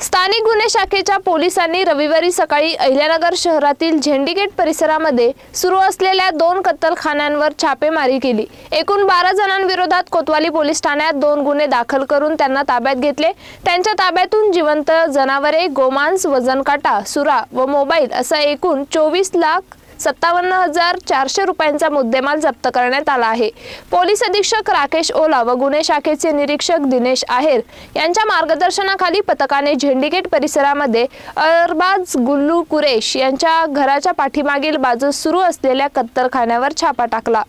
स्थानिक गुन्हे शाखेच्या पोलिसांनी रविवारी सकाळी अहिल्यानगर शहरातील झेंडीगेट परिसरामध्ये सुरू असलेल्या दोन कत्तलखान्यांवर छापेमारी केली. एकूण बारा जणांविरोधात कोतवाली पोलीस ठाण्यात दोन गुन्हे दाखल करून त्यांना ताब्यात घेतले. त्यांच्या ताब्यातून जिवंत जनावरे गोमांस वजनकाटा सुरा व मोबाईल असा एकूण चोवीस लाख सत्तावन्न हजार चारशे रुपयांचा मुद्देमाल जप्त करण्यात आला आहे. पोलीस अधीक्षक राकेश ओला व गुन्हे शाखेचे निरीक्षक दिनेश आहेर यांच्या मार्गदर्शनाखाली पथकाने झेंडीगेट परिसरामध्ये अरबाज गुल्लू कुरेश यांच्या घराच्या पाठीमागील बाजूस सुरू असलेल्या कत्तरखान्यावर छापा टाकला.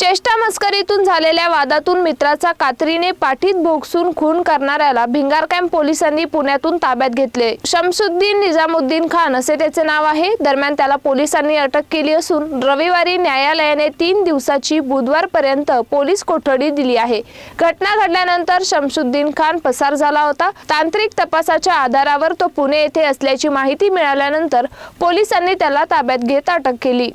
चेष्टा मस्करीतून झालेल्या वादातून मित्राचा कात्रीने पाठीत भोगसून खून करणाऱ्याला भिंगार कॅम्प पोलिसांनी पुण्यातून ताब्यात घेतले. शमसुद्दीन निजामुद्दीन खान असे त्याचे नाव आहे. दरम्यान त्याला पोलिसांनी अटक केली असून रविवारी न्यायालयाने तीन दिवसाची बुधवारपर्यंत पोलीस कोठडी दिली आहे. घटना घडल्यानंतर शमसुद्दीन खान पसार झाला होता. तांत्रिक तपासाच्या आधारावर तो पुणे येथे असल्याची माहिती मिळाल्यानंतर पोलिसांनी त्याला ताब्यात घेत अटक केली.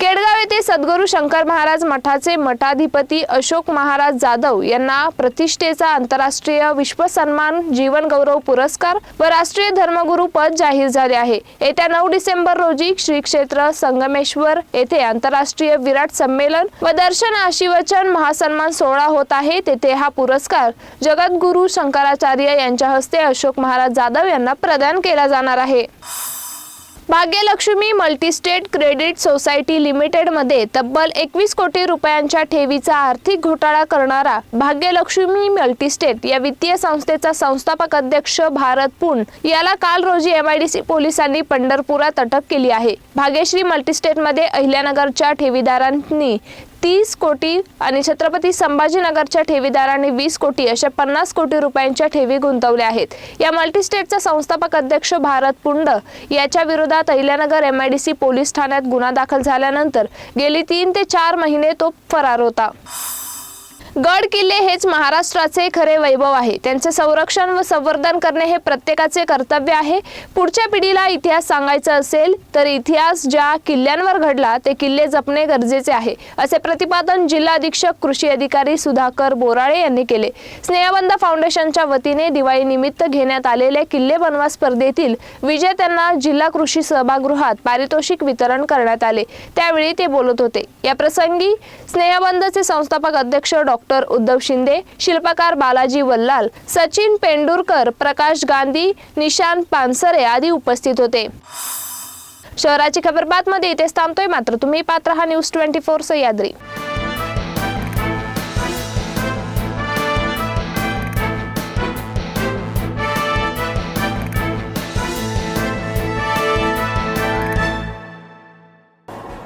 केडगाव येथे सद्गुरू शंकर महाराज मठाचे मठाधिपती अशोक महाराज जाधव यांना प्रतिष्ठेचा आंतरराष्ट्रीय विश्वसन्मान जीवन गौरव पुरस्कार व राष्ट्रीय धर्मगुरू पद जाहीर झाले आहे. येत्या नऊ डिसेंबर रोजी श्री क्षेत्र संगमेश्वर येथे आंतरराष्ट्रीय विराट संमेलन व दर्शन आशीवचन महासन्मान सोहळा होत आहे. तेथे हा पुरस्कार जगद्गुरू शंकराचार्य यांच्या हस्ते अशोक महाराज जाधव यांना प्रदान केला जाणार आहे. भाग्यलक्ष्मी मल्टीस्टेट क्रेडिट सोसायटी लिमिटेडमध्ये तब्बल एकवीस कोटी रुपयांच्या ठेवीचा आर्थिक घोटाळा करणारा भाग्यलक्ष्मी मल्टीस्टेट या वित्तीय संस्थेचा संस्थापक अध्यक्ष भारत पुण याला काल रोजी एमआयडीसी पोलिसांनी पंढरपुरात अटक केली आहे. भाग्यश्री मल्टीस्टेटमध्ये अहिल्यानगरच्या ठेवीदारांनी तीस कोटी आणि छत्रपती संभाजीनगरच्या ठेवीदारांनी वीस कोटी अशा पन्नास कोटी रुपयांच्या ठेवी गुंतवल्या आहेत. या मल्टीस्टेटचा संस्थापक अध्यक्ष भारत पुंड याच्या विरोधात अहिल्यानगर सी पोलीस ठाण्यात गुन्हा दाखल झाल्यानंतर गेली तीन ते चार महिने तो फरार होता. गड किल्ले हेच महाराष्ट्राचे खरे वैभव आहे. त्यांचे संरक्षण व संवर्धन करणे हे प्रत्येकाचे कर्तव्य आहे. पुढच्या पिढीला इतिहास सांगायचा असेल तर इतिहास ज्या किल्ल्यांवर घडला ते किल्ले जपणे गरजेचे आहे असे प्रतिपादन जिल्हा अधीक्षक कृषी अधिकारी सुधाकर बोराळे यांनी केले. स्नेहबंध फाउंडेशनच्या वतीने दिवाळी निमित्त घेण्यात आलेल्या किल्ले बनवा स्पर्धेतील विजेत्यांना जिल्हा कृषी सभागृहात पारितोषिक वितरण करण्यात आले. त्यावेळी ते बोलत होते. या प्रसंगी स्नेहबंधचे संस्थापक अध्यक्ष डॉक्टर उद्धव शिंदे शिल्पकार बालाजी वल्लाल सचिन पेंडुरकर प्रकाश गांधी निशांत पानसरे आदी उपस्थित होते. शहराची खबर बातमध्ये इथेच थांबतोय. मात्र तुम्ही पात्र हा न्यूज ट्वेंटी फोर सह्याद्री